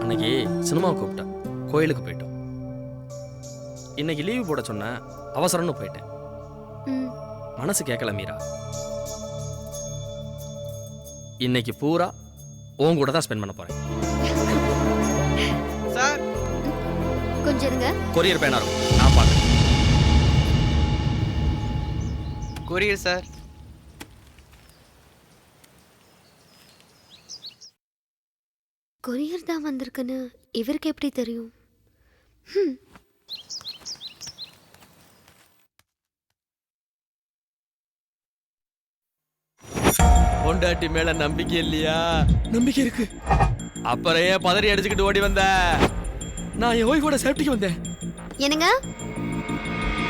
அன்னைக்கு சினிமா கூப்பிட்டேன். கோயிலுக்கு போயிட்டோம். இன்னைக்கு லீவு போட சொன்னேன் அவசரம்னு போயிட்டேன். ம். மனசு கேட்கல மீரா. இன்னைக்கு பூரா உன் கூட தான் ஸ்பெண்ட் பண்ண போறேன். சார். கொஞ்சம் இருங்க. கொரியர் பேனா இருக்கும் நான் பார்க்குறேன் கொரியர் சார். கொரியர் தான் வந்திருக்குன்னு இவருக்கு எப்படி தெரியும்? பொண்டாட்டி மேல நம்பிக்கை இல்லையா? நம்பிக்கை இருக்கு. அப்புறம் ஏன் பதறி அடிச்சுக்கிட்டு ஓடி வந்த? நான் என் ஒய்ஃபோட சேஃப்டிக்கு வந்தேன். என்னங்க?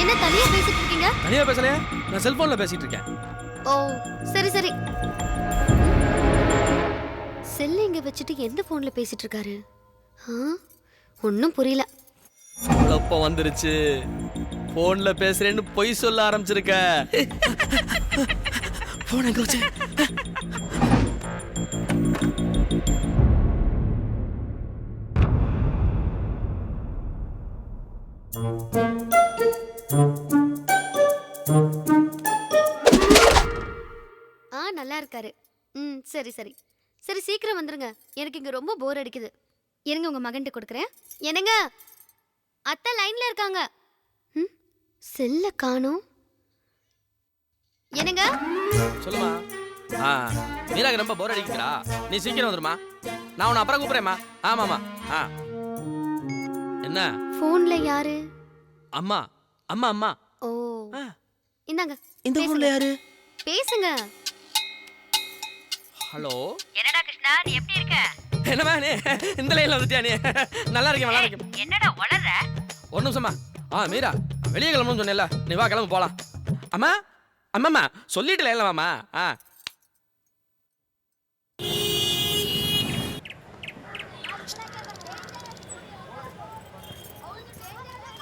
என்ன தனியா பேசிட்டு இருக்கீங்க தனியா பேசலையா? நான் செல்போன்ல பேசிட்டு இருக்கேன் ஓ சரி சரி. செல்ல இங்க வச்சுட்டு எந்த போன்ல பேசிட்டு இருக்காரு ஒன்னும் புரியல. குழப்பம் வந்துருச்சு. போன்ல பேசுறேன்னு பொய் சொல்ல ஆரம்பிச்சிருக்க. போன் எங்க வச்சு? ஆ சரி சரி. சரி சீக்கிரம் வந்துருங்க. எனக்கு இங்க ரொம்ப போர் அடிக்குது. இருங்க உங்க மகன்கிட்ட கொடுக்குறேன். என்னங்க? அத்தை லைன்ல இருக்காங்க. ம்? செல்ல காணோம். என்னங்க? சொல்லுமா. ஆ மீராக்கு ரொம்ப போர் அடிக்கிறா நீ சீக்கிரம் வந்துருமா. நான் உன்னை அப்புறம் கூப்பிடுறேம்மா. ஆமாம்மா. ஆ. என்ன? ஃபோன்ல யாரு? அம்மா. அம்மா அம்மா. ஓ. இந்தாங்க. இந்த. ஊர்ல யாரு? பேசுங்க. ஹலோ? என்னடா கிருஷ்ணா நீ எப்படி இருக்க? என்னம்மா நீ? இந்த லைன்ல வந்துட்டியா நீ? நல்லா இருக்கேன் நல்லா இருக்கேன் என்னடா வளர்ற ஒரு நிமிஷமா ஆ மீரா வெளியே கிளம்பணும்னு சொன்னேன்ல. நீ வா கிளம்பு போலாம். அம்மா அம்மாம்மா சொல்லிட்டு லைன்லவாம்மா ஆ.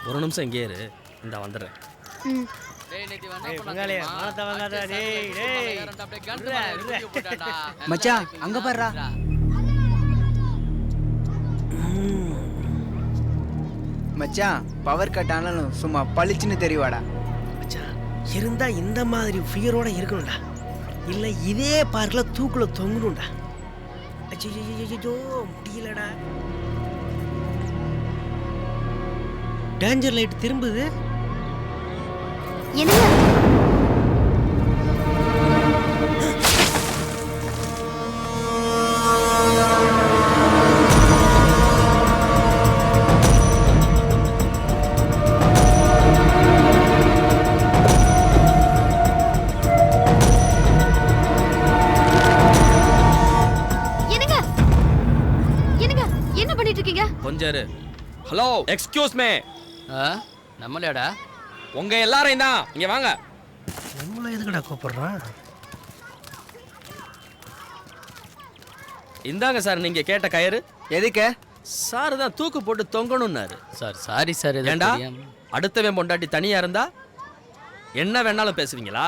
ஒரு நிமிஷம் இங்கே இரு. இந்த வந்துடுறேன். மச்சான் அங்க பாருடா. மச்சான் பவர் கட் ஆனாலும் சும்மா பளிச்சுன்னு தெரியவாடா. மச்சான் இருந்தா இந்த மாதிரி ஃபியரோட இருக்கணும்டா. இல்ல இதே பார்க்ல தூக்குல தொங்கணும்டா. அச்சோ முடியலடா. டேஞ்சர் லைட் திரும்புது. என்னங்க என்ன பண்ணிட்டு இருக்கீங்க? கொஞ்சம் ஹலோ எக்ஸ்கியூஸ் மே நம்மளேடா? உங்க எல்லாரையும் தான். இங்க வாங்க. நம்மள எதுக்குடா கூப்பிடுறான் இந்தாங்க சார் நீங்க கேட்ட கயிறு. எதுக்கு? சார் தான் தூக்கு போட்டு தொங்கணும்னாரு. சார் சாரி சார் ஏண்டா? அடுத்தவன் பொண்டாட்டி தனியா இருந்தா? என்ன வேணாலும் பேசுவீங்களா?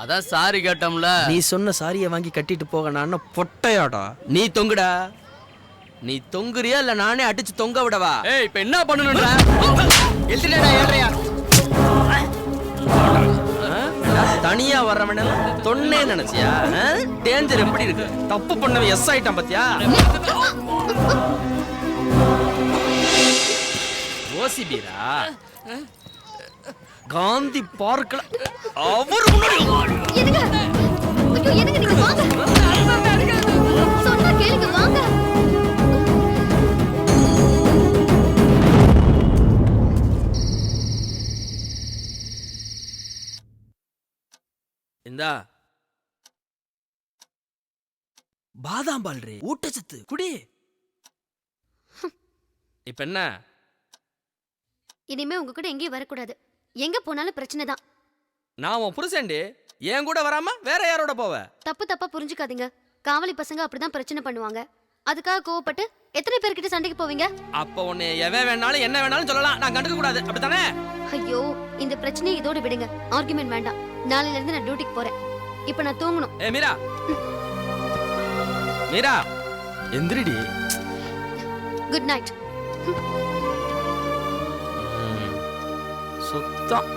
அதான் சாரி கேட்டோம்ல. நீ சொன்ன சாரியை வாங்கி கட்டிட்டு போக நான் பொட்டையாடா. நீ தொங்குடா. நீ தொங்குறியா இல்ல நானே அடிச்சு தொங்க விடவா? ஏய் இப்ப என்ன பண்ணணும்டா எழுதிடா ஏழ்றையா? தனியா வர்றவன தொன்னே நினைச்சியா? டேஞ்சர் எப்படி இருக்கு? தப்பு பண்ணவன் எஸ் ஆயிட்டான் பாத்தியா? ஓசிபீரா? காந்தி பார்க்கல அவர் முன்னாடி இந்தா. பாதாம் பால் ரே ஊட்டச்சத்து குடி. இப்ப என்ன இனிமே உங்க கூட எங்கேயும் வரக்கூடாது. எங்க போனாலும் பிரச்சனை தான். நான் உன் புருஷன்டி. என் கூட வராம வேற யாரோட போவ? தப்பு தப்பா புரிஞ்சுக்காதீங்க. காவலி பசங்க அப்படிதான் பிரச்சனை பண்ணுவாங்க. அதுக்காக கோவப்பட்டு எத்தனை பேர்கிட்ட சண்டைக்கு போவீங்க? அப்ப உன்னை எவன் வேணாலும் என்ன வேணாலும் சொல்லலாம். நான் கண்டுக்க கூடாது. அப்படித்தானே? ஐயோ இந்த பிரச்சனையை இதோட விடுங்க. ஆர்குமெண்ட் வேண்டாம். நாளையில இருந்து நான் டியூட்டிக்கு போறேன். இப்போ நான் தூங்கணும். ஏ மீரா. மீரா. எந்திரிடி. குட் நைட் சுத்தம்.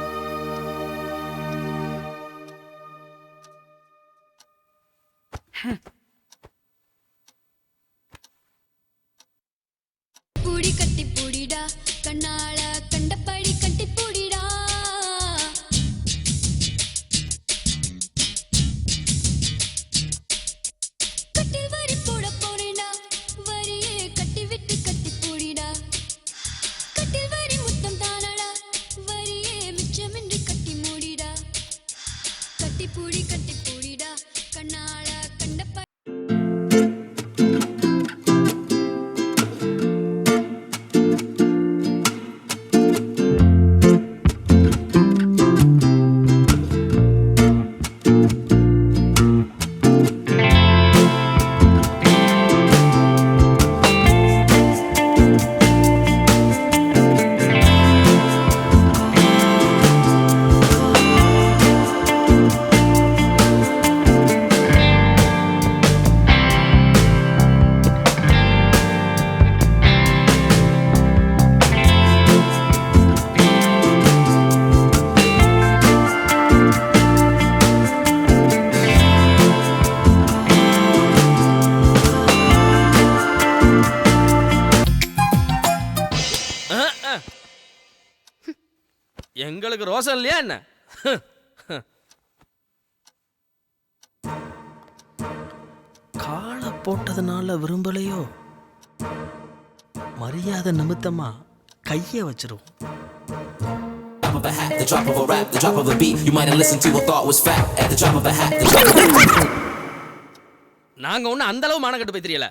எங்களுக்கு ரோசம் இல்லையா என்ன காலை போட்டதுனால விரும்பலையோ மரியாதை நிமித்தமா கையை வச்சிருவோம் drop of a hat, the drop of a rap, the drop of a beat. You might have listened to or thought was fat. At the drop of a hat, the drop of a நாங்க ஒண்ணு அந்த அளவு மானம் கட்டு போய் தெரியல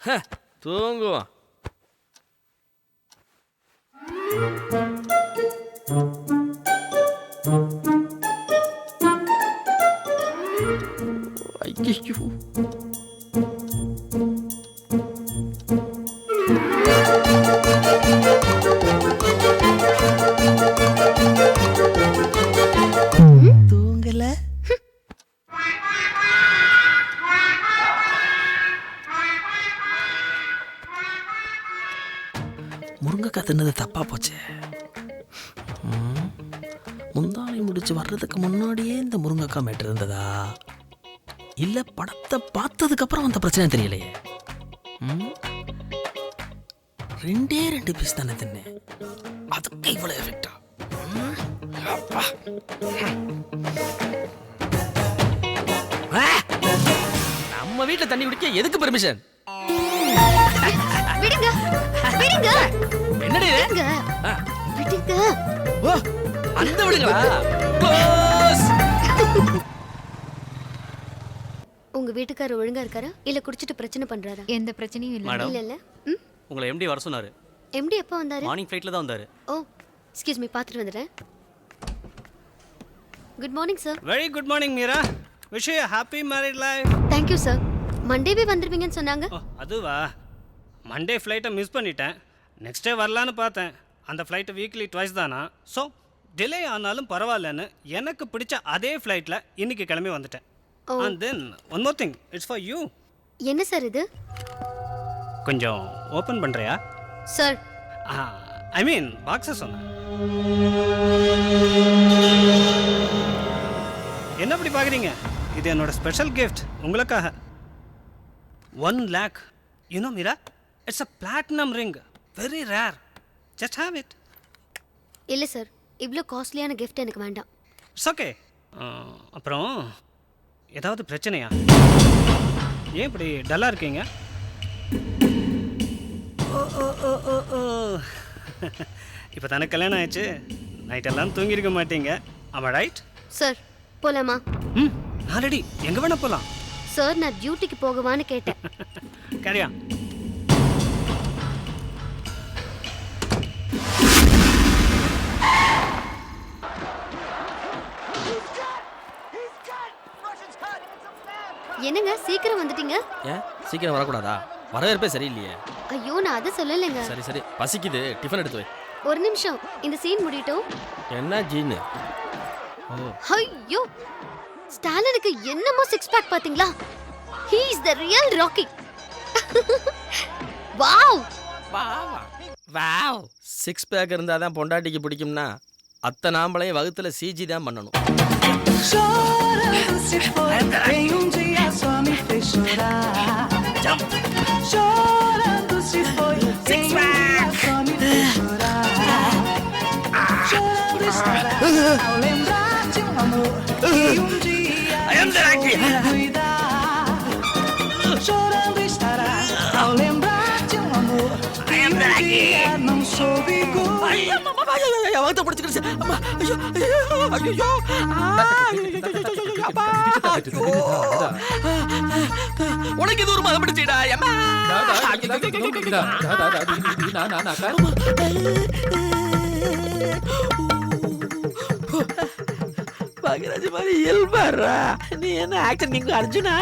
ஹ, தூங்குவோம் ஐயோ முருங்கைக்காய் தின்னது தப்பா போச்சே. முந்தானை முடிச்சு வர்றதுக்கு முன்னாடியே இந்த முருங்கைக்காய் மேட்டு இருந்ததா இல்ல படத்தை பார்த்ததுக்கு அப்புறம் அந்த பிரச்சனை தெரியலையே ரெண்டே ரெண்டு பீஸ் தானே தின்னேன் அதுக்கு இவ்வளவு எஃபெக்டா அப்பா! நம்ம வீட்டுல தண்ணி குடிக்க எதுக்கு பெர்மிஷன் விடுங்க. விடுங்க. என்னடி? விடுங்க. விடுங்க. ஓ அந்த விடுங்களா உங்க வீட்டுக்காரர் ஒழுங்கா இருக்காரா? இல்ல குடிச்சிட்டு பிரச்சனை பண்றாரா? எந்த பிரச்சனையும் இல்லை. இல்ல இல்ல. ம்? உங்களை எம்டி வர சொன்னாரு. எம்டி எப்போ வந்தாரு? மார்னிங் ஃப்ளைட்டில் தான் வந்தாரு. ஓ எக்ஸ்கியூஸ் மீ பார்த்துட்டு வந்துடுறேன். Good morning sir very good morning Meera. Wish you happy married life thank you sir மண்டேவே வந்துருவீங்கன்னு சொன்னாங்க. ஓ அதுவா? மண்டே ஃப்ளைட்டை மிஸ் பண்ணிட்டேன். நெக்ஸ்ட் டே வரலான்னு பார்த்தேன். அந்த ஃப்ளைட்டு வீக்லி ட்வைஸ் தானா? ஸோ டிலே ஆனாலும் பரவாயில்லன்னு எனக்கு பிடிச்ச அதே ஃப்ளைட்டில் இன்னைக்கு கிளம்பி வந்துட்டேன். And then one more thing it's for you என்ன சார் இது? கொஞ்சம் ஓப்பன் பண்ணுறியா சார் ஐ மீன் பாக்ஸை சொன்னேன் என்ன அப்படி பார்க்குறீங்க இது என்னோட ஸ்பெஷல் கிஃப்ட் உங்களுக்காக. One lakh you know Meera it's a platinum ring very rare just have it இல்ல சார் இவ்வளோ காஸ்ட்லியான gift எனக்கு வேண்டாம். இட்ஸ் ஓகே அப்புறம் ஏதாவது பிரச்சனையா? ஏன் இப்படி டல்லாக இருக்கீங்க? ஓ ஓ ஓ ஓ ஓ. இப்போ தானே கல்யாணம் ஆயிடுச்சு. நைட்டெல்லாம் தூங்கியிருக்க மாட்டீங்க. ஆமாம் ரைட் சார் போலாமா? ம் நான் ரெடி எங்கே வேணா போகலாம் சார் நான் டியூட்டிக்கு போகவான்னு கேட்டேன். கரியா என்னங்க? சீக்கிரம் வந்துட்டீங்க? ஏன்? சீக்கிரம் வரக்கூடாதா? வரவேற்பே சரியில்லையே. ஐயோ நான் அதை சொல்லலைங்க. சரி சரி. பசிக்குது. டிஃபன் எடுத்து வை. ஒரு நிமிஷம். இந்த சீன் முடியட்டும். என்ன ஜீனு? ஐயோ! ஸ்டாலினுக்கு என்னமோ சிக்ஸ் பேக் பாத்தீங்களா he is the real Rocky wow wow six pack இருந்தால் தான் பொண்டாட்டிக்கு பிடிக்கும்னா அத்தை நாம்பளையும் வகுத்துல சிஜி தான் பண்ணணும். Fez chorar. Chorando se foi, um dia só me fez chorar. Chorando estará ao lembrar de um amor que um dia deixou de cuidar. Chorando estará ao lembrar de um amor que um dia não soube cuidar. உனக்கு இது ஒரு மதம் பிடிச்சிடா அம்மா! பகராஜ் மாதிரி இயல்பாடுறா நீ என்ன action king Arjuna?